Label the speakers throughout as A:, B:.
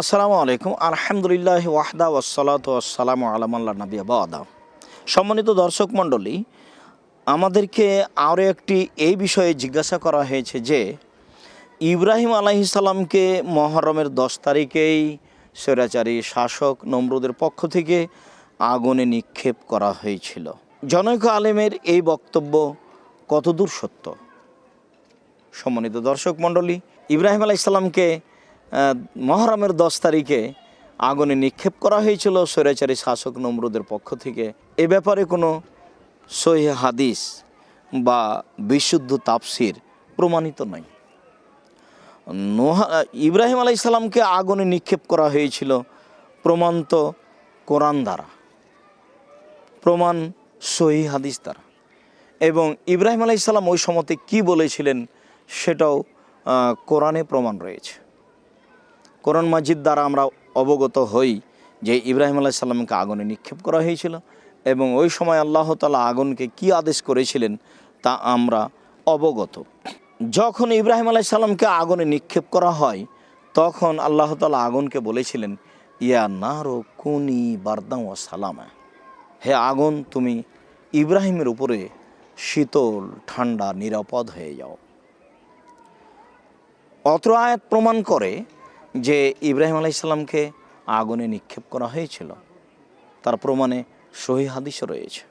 A: আসসালামু আলাইকুম। আলহামদুলিল্লাহ ওয়াহদা ওয়াসালাত ওয়াসালাম আলামাল্লা নবী আবাদা সম্মানিত দর্শক মণ্ডলী, আমাদেরকে আরও একটি এই বিষয়ে জিজ্ঞাসা করা হয়েছে যে, ইব্রাহিম আলাইসাল্লামকে মহরমের দশ তারিখেই স্বৈরাচারী শাসক নমরুদের পক্ষ থেকে আগুনে নিক্ষেপ করা হয়েছিল। জনৈক আলেমের এই বক্তব্য কতদূর সত্য? সম্মানিত দর্শক মণ্ডলী, ইব্রাহিম আলাইসাল্লামকে মহরমের দশ তারিখে আগুনে নিক্ষেপ করা হয়েছিল স্বৈরাচারী শাসক নমরুদের পক্ষ থেকে। এ ব্যাপারে কোনো সহি হাদিস বা বিশুদ্ধ তাপসির প্রমাণিত নয় নোহা, ইব্রাহিম আলাইসাল্লামকে আগুনে নিক্ষেপ করা হয়েছিল প্রমাণ তো কোরআন দ্বারা। প্রমাণ সহি হাদিস দ্বারা। এবং ইব্রাহিম আলাইসাল্লাম ওই সময়তে কী বলেছিলেন সেটাও কোরআনে প্রমাণ রয়েছে। কোরআন মাজিদ দ্বারা আমরা অবগত হই যে ইব্রাহিম আলাহ সাল্লামকে আগুনে নিক্ষেপ করা হয়েছিল এবং ওই সময় আল্লাহ তালা আগুনকে কি আদেশ করেছিলেন তা আমরা অবগত। যখন ইব্রাহিম আলাহ সাল্লামকে আগুনে নিক্ষেপ করা হয়, তখন আল্লাহ তালা আগুনকে বলেছিলেন, ইয়া নারো কুনি বারদাম ও সালামা। হে আগুন, তুমি ইব্রাহিমের উপরে শীতল, ঠান্ডা, নিরাপদ হয়ে যাও। অত্র আয়াত প্রমাণ করে যে ইব্রাহিম আলাইসাল্লামকে আগুনে নিক্ষেপ করা হয়েছিল, তার প্রমাণে সহি হাদিসও রয়েছে।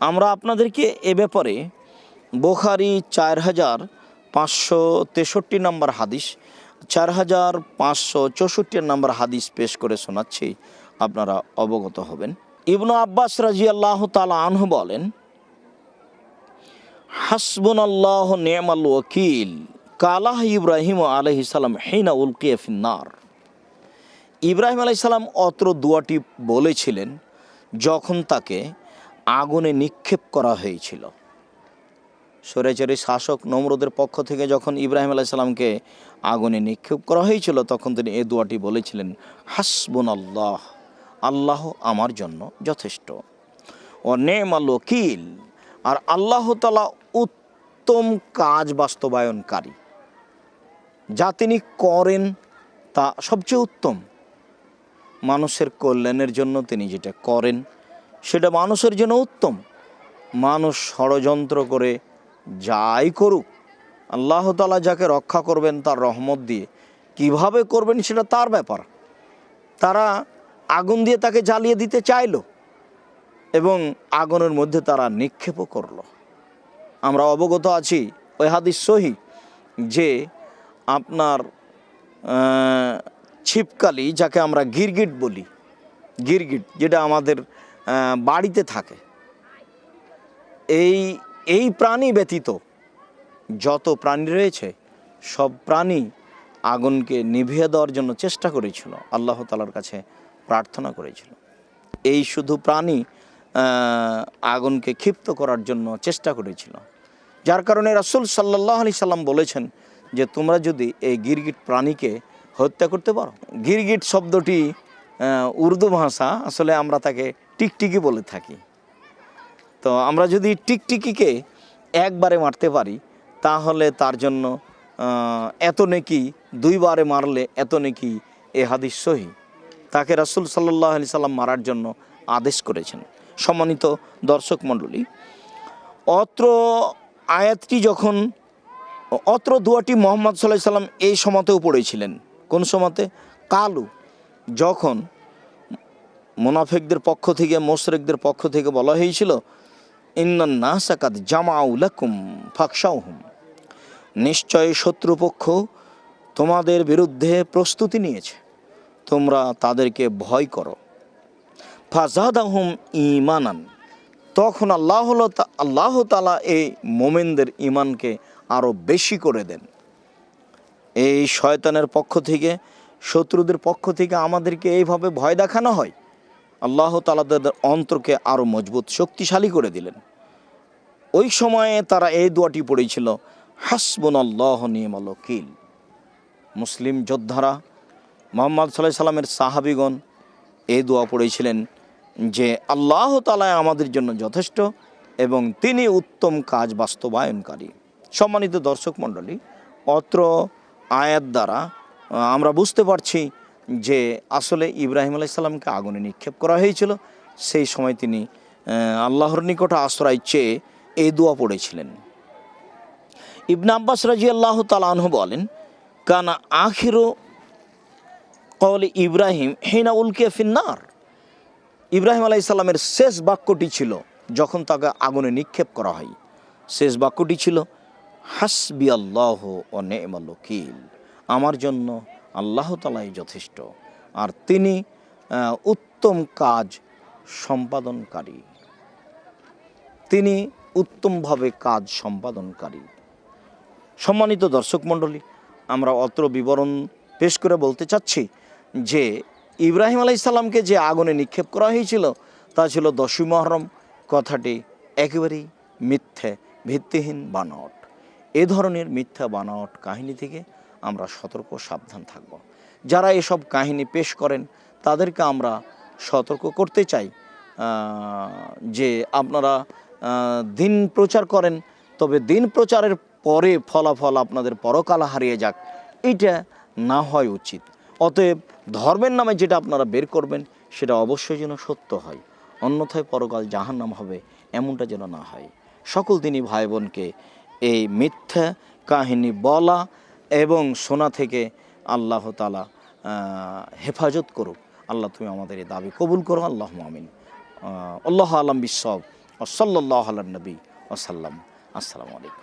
A: আমরা আপনাদেরকে এ ব্যাপারে বোখারি চার হাজার পাঁচশো তেষট্টি নম্বর হাদিস, চার হাজার পাঁচশো চৌষট্টি নম্বর হাদিস পেশ করে শোনাচ্ছি। আপনারা অবগত হবেন। ইবনু আব্বাস রাজি আল্লাহ তালা আনহু বলেন হাসবুন আল্লাহ নেমাল ওকিল কালাহ ইব্রাহিম আলহি সালাম হেনা উলকিয়া ফিন্নার। ইব্রাহিম আলাইসাল্লাম অত্র দুয়াটি বলেছিলেন যখন তাকে আগুনে নিক্ষেপ করা হয়েছিল। সরেচারি শাসক নমরুদের পক্ষ থেকে যখন ইব্রাহিম আলাইসাল্লামকে আগুনে নিক্ষেপ করা হয়েছিল, তখন তিনি এ দুয়াটি বলেছিলেন হাসবুন আল্লাহ আল্লাহ আমার জন্য যথেষ্ট। ও নেমাল ওকিল। আর আল্লাহ তালা উত্তম কাজ বাস্তবায়নকারী। যা তিনি করেন তা সবচেয়ে উত্তম। মানুষের কল্যাণের জন্য তিনি যেটা করেন, সেটা মানুষের জন্য উত্তম। মানুষ ষড়যন্ত্র করে যাই করুক, আল্লাহ তালা যাকে রক্ষা করবেন তার রহমত দিয়ে কীভাবে করবেন সেটা তার ব্যাপার। তারা আগুন দিয়ে তাকে জ্বালিয়ে দিতে চাইল এবং আগুনের মধ্যে তারা নিক্ষেপও করল। আমরা অবগত আছি ওই হাদিস সহি যে আপনার ছিপকালি, যাকে আমরা গিরগিট বলি, গিরগিট, যেটা আমাদের বাড়িতে থাকে। এই এই প্রাণী ব্যতীত যত প্রাণী রয়েছে, সব প্রাণী আগুনকে নিভিয়ে দেওয়ার জন্য চেষ্টা করেছিল, আল্লাহ তালার কাছে প্রার্থনা করেছিল। এই শুধু প্রাণী আগুনকে ক্ষিপ্ত করার জন্য চেষ্টা করেছিল। যার কারণে রাসুল সাল্লাহ আলি সাল্লাম বলেছেন যে তোমরা যদি এই গিরগিট প্রাণীকে হত্যা করতে পারো। গিরগিট শব্দটি উর্দু ভাষা, আসলে আমরা তাকে টিকটিকি বলে থাকি। তো আমরা যদি টিকটিকিকে একবারে মারতে পারি, তাহলে তার জন্য এত নেকি, দুইবারে মারলে এত নেকি এ হাদিস সহি। তাকে রাসুল সাল্লাহ আলি সাল্লাম মারার জন্য আদেশ করেছেন। সম্মানিত দর্শক মণ্ডলী, অত্র আয়াতটি যখন অত্র দুয়াটি মোহাম্মদ সাল্লাহ সাল্লাম এই সময়তেও পড়েছিলেন। কোন সময়তে? কালু। যখন মোনাফেকদের পক্ষ থেকে, মোশরেকদের পক্ষ থেকে বলা হয়েছিল, ইন্নান নাসাকাত জামাউলাকুম ফাকসাউহুম নিশ্চয় শত্রুপক্ষ তোমাদের বিরুদ্ধে প্রস্তুতি নিয়েছে। তোমরা তাদেরকে ভয় করো। ফাজাদাহুম ইমানান তখন আল্লাহ আল্লাহ তালা এই মোমেনদের ইমানকে আরও বেশি করে দেন। এই শয়তানের পক্ষ থেকে, শত্রুদের পক্ষ থেকে আমাদেরকে এইভাবে ভয় দেখানো হয়। আল্লাহ তালা তাদের অন্তরকে আরও মজবুত, শক্তিশালী করে দিলেন। ওই সময়ে তারা এই দোয়াটি পড়েছিল হাসবুন আল্লাহ নিয়মাল কিল মুসলিম যোদ্ধারা, মোহাম্মদ সাল্লাহ সাল্লামের সাহাবিগণ এই দোয়া পড়েছিলেন যে আল্লাহ তালা আমাদের জন্য যথেষ্ট এবং তিনি উত্তম কাজ বাস্তবায়নকারী। সম্মানিত দর্শক মণ্ডলী, অত্র আয়াত দ্বারা আমরা বুঝতে পারছি যে আসলে ইব্রাহিম আলাইসাল্লামকে আগুনে নিক্ষেপ করা হয়েছিল। সেই সময় তিনি আল্লাহর নিকট আশ্রয় চেয়ে এই দোয়া পড়েছিলেন। ইবনে আব্বাস রাজি আল্লাহ তালাহ বলেন, কানা আখিরো কল ইব্রাহিম হেনা উলকে ফিন্নার ইব্রাহিম আলাই ইসলামের শেষ বাক্যটি ছিল যখন তাকে আগুনে নিক্ষেপ করা হয়। শেষ বাক্যটি ছিল, হাসবি আল্লাহ ও নেমাল ওকিল আমার জন্য আল্লাহ তালাই যথেষ্ট। আর তিনি উত্তম কাজ সম্পাদনকারী। তিনি উত্তমভাবে কাজ সম্পাদনকারী। সম্মানিত দর্শক মণ্ডলী, আমরা অত্র বিবরণ পেশ করে বলতে চাচ্ছি যে ইব্রাহিম আলাইসাল্লামকে যে আগুনে নিক্ষেপ করা হয়েছিল, তা ছিল দশই মহরম। কথাটি একেবারেই মিথ্যে, ভিত্তিহীন বানট এ ধরনের মিথ্যা বানট কাহিনী থেকে আমরা সতর্ক, সাবধান থাকব। যারা এসব কাহিনী পেশ করেন, তাদেরকে আমরা সতর্ক করতে চাই। যে আপনারা দিন প্রচার করেন, তবে দিন প্রচারের পরে ফলাফল আপনাদের পরকাল হারিয়ে যাক, এটা না হয় উচিত। অতএব ধর্মের নামে যেটা আপনারা বের করবেন, সেটা অবশ্যই যেন সত্য হয়। অন্যথায় পরকাল জাহান্নাম হবে, এমনটা যেন না হয়। সকল দিনই ভাই বোনকে এই মিথ্যা কাহিনী বলা এবং শোনা থেকে আল্লাহ তালা হেফাজত করুক। আল্লাহ তুমি আমাদের এই দাবি কবুল করো। আল্লাহ আমিন। আল্লাহ আলম বিশ্বব ও সাল্লাহ আল্লাহ নবী। ওসাল্লাম আসসালামু আলাইকুম।